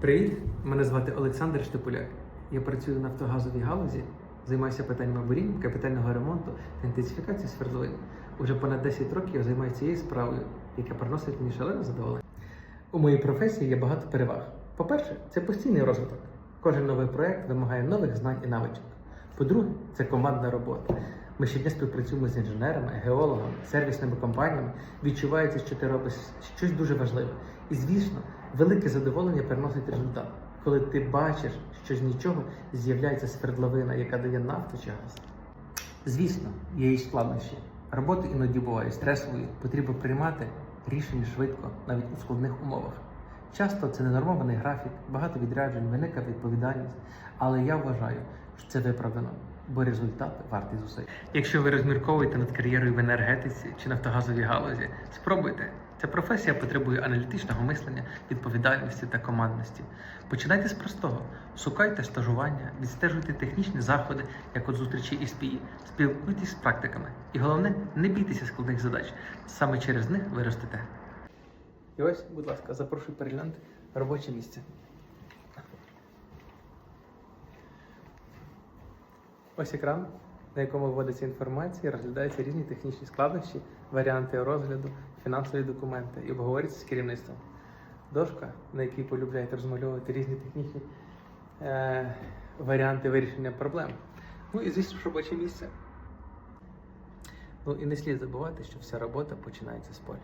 Привіт, мене звати Олександр Штепуляк. Я працюю в нафтогазовій галузі, займаюся питаннями бурінь, капітального ремонту та інтенсифікації свердловин. Уже понад 10 років я займаюся цією справою, яка приносить мені шалене задоволення. У моїй професії є багато переваг. По-перше, це постійний розвиток. Кожен новий проект вимагає нових знань і навичок. По-друге, це командна робота. Ми щодня співпрацюємо з інженерами, геологами, сервісними компаніями. Відчувається, що ти робиш щось дуже важливе. І звісно, велике задоволення приносить результат, коли ти бачиш, що з нічого з'являється свердловина, яка дає нафту чи газ. Звісно, є і складнощі. Робота іноді буває стресовою, потрібно приймати рішення швидко, навіть у складних умовах. Часто це ненормований графік, багато відряджень, велика відповідальність, але я вважаю, що це виправдано, бо результат вартий зусиль. Якщо ви розмірковуєте над кар'єрою в енергетиці чи нафтогазовій галузі, спробуйте. Ця професія потребує аналітичного мислення, відповідальності та командності. Починайте з простого: шукайте стажування, відстежуйте технічні заходи, як от зустрічі із ПІ, спілкуйтесь з практиками. І головне, не бійтеся складних задач. Саме через них ви ростете. І ось, будь ласка, запрошую переглянути робоче місце. Ось екран, на якому вводиться інформація, розглядаються різні технічні складнощі, варіанти розгляду, фінансові документи і обговорюється з керівництвом. Дошка, на якій полюбляють розмальовувати різні технічні е, варіанти вирішення проблем. Ну і звісно робоче місце. Ну і не слід забувати, що вся робота починається з поля.